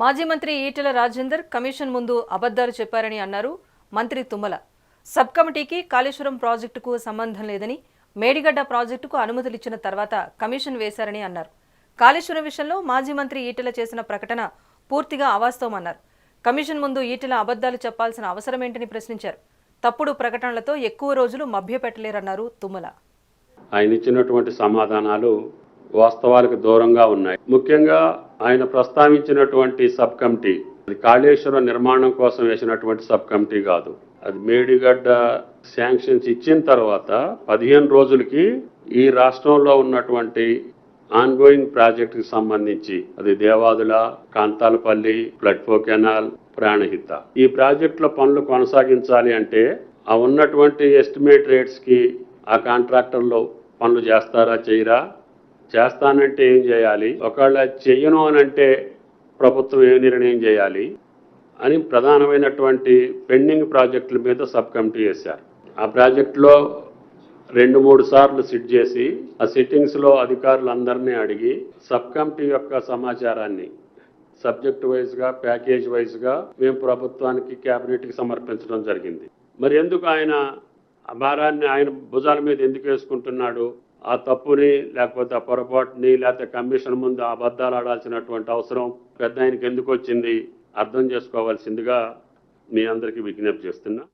మాజీ మంత్రి ఈటెల రాజేందర్ కమిషన్ ముందు అబద్దాలు చెప్పారని అన్నారు మంత్రి తుమ్మల. సబ్ కమిటీకి కాళేశ్వరం ప్రాజెక్టుకు సంబంధం లేదని మేడిగడ్డ ప్రాజెక్టుకు అనుమతులు ఇచ్చిన తర్వాత కమిషన్ వేశారని అన్నారు. కాళేశ్వరం విషయంలో మాజీ మంత్రి ఈటెల చేసిన ప్రకటన పూర్తిగా అవాస్తవమన్నారు కమిషన్ ముందు ఈటెల అబద్ధాలు చెప్పాల్సిన అవసరమేంటని ప్రశ్నించారు. తప్పుడు ప్రకటనలతో ఎక్కువ రోజులు మభ్యపెట్టలేరన్నారు తుమ్మల. ఆయన ఇచ్చినటువంటి సమాధానాలు వాస్తవాలకు దూరంగా ఉన్నాయి. ముఖ్యంగా ఆయన ప్రస్తావించినటువంటి సబ్ కమిటీ అది కాళేశ్వరం నిర్మాణం కోసం వేసినటువంటి సబ్ కమిటీ కాదు. అది మేడిగడ్డ శాంక్షన్స్ ఇచ్చిన తర్వాత పదిహేను రోజులకి ఈ రాష్ట్రంలో ఉన్నటువంటి ఆన్గోయింగ్ ప్రాజెక్ట్కి సంబంధించి అది దేవాదుల కాంతాలపల్లి ప్లట్ఫో కెనాల్ ప్రాణహిత. ఈ ప్రాజెక్టులో పనులు కొనసాగించాలి అంటే ఆ ఉన్నటువంటి ఎస్టిమేట్ రేట్స్కి ఆ కాంట్రాక్టర్లు పనులు చేస్తారా చేయరా? చేస్తానంటే ఏం చేయాలి? ఒకవేళ చెయ్యను అని అంటే ప్రభుత్వం ఏ నిర్ణయం చేయాలి? అని ప్రధానమైనటువంటి పెండింగ్ ప్రాజెక్టుల మీద సబ్ కమిటీ వేశారు. ఆ ప్రాజెక్టులో రెండు మూడు సార్లు సిట్ చేసి ఆ సిట్టింగ్స్లో అధికారులందరినీ అడిగి సబ్ కమిటీ యొక్క సమాచారాన్ని సబ్జెక్ట్ వైజ్గా ప్యాకేజ్ వైజ్గా మేము ప్రభుత్వానికి కేబినెట్కి సమర్పించడం జరిగింది. మరి ఎందుకు ఆయన ఆ భారాన్ని ఆయన భుజాల మీద ఎందుకు వేసుకుంటున్నాడు? ఆ తప్పుని లేకపోతే ఆ పొరపాటుని లేకపోతే కమిషన్ ముందు ఆ అబద్ధాలు ఆడాల్సినటువంటి అవసరం పెద్ద ఆయనకి ఎందుకు వచ్చింది? అర్థం చేసుకోవాల్సిందిగా మీ అందరికీ విజ్ఞప్తి చేస్తున్నా.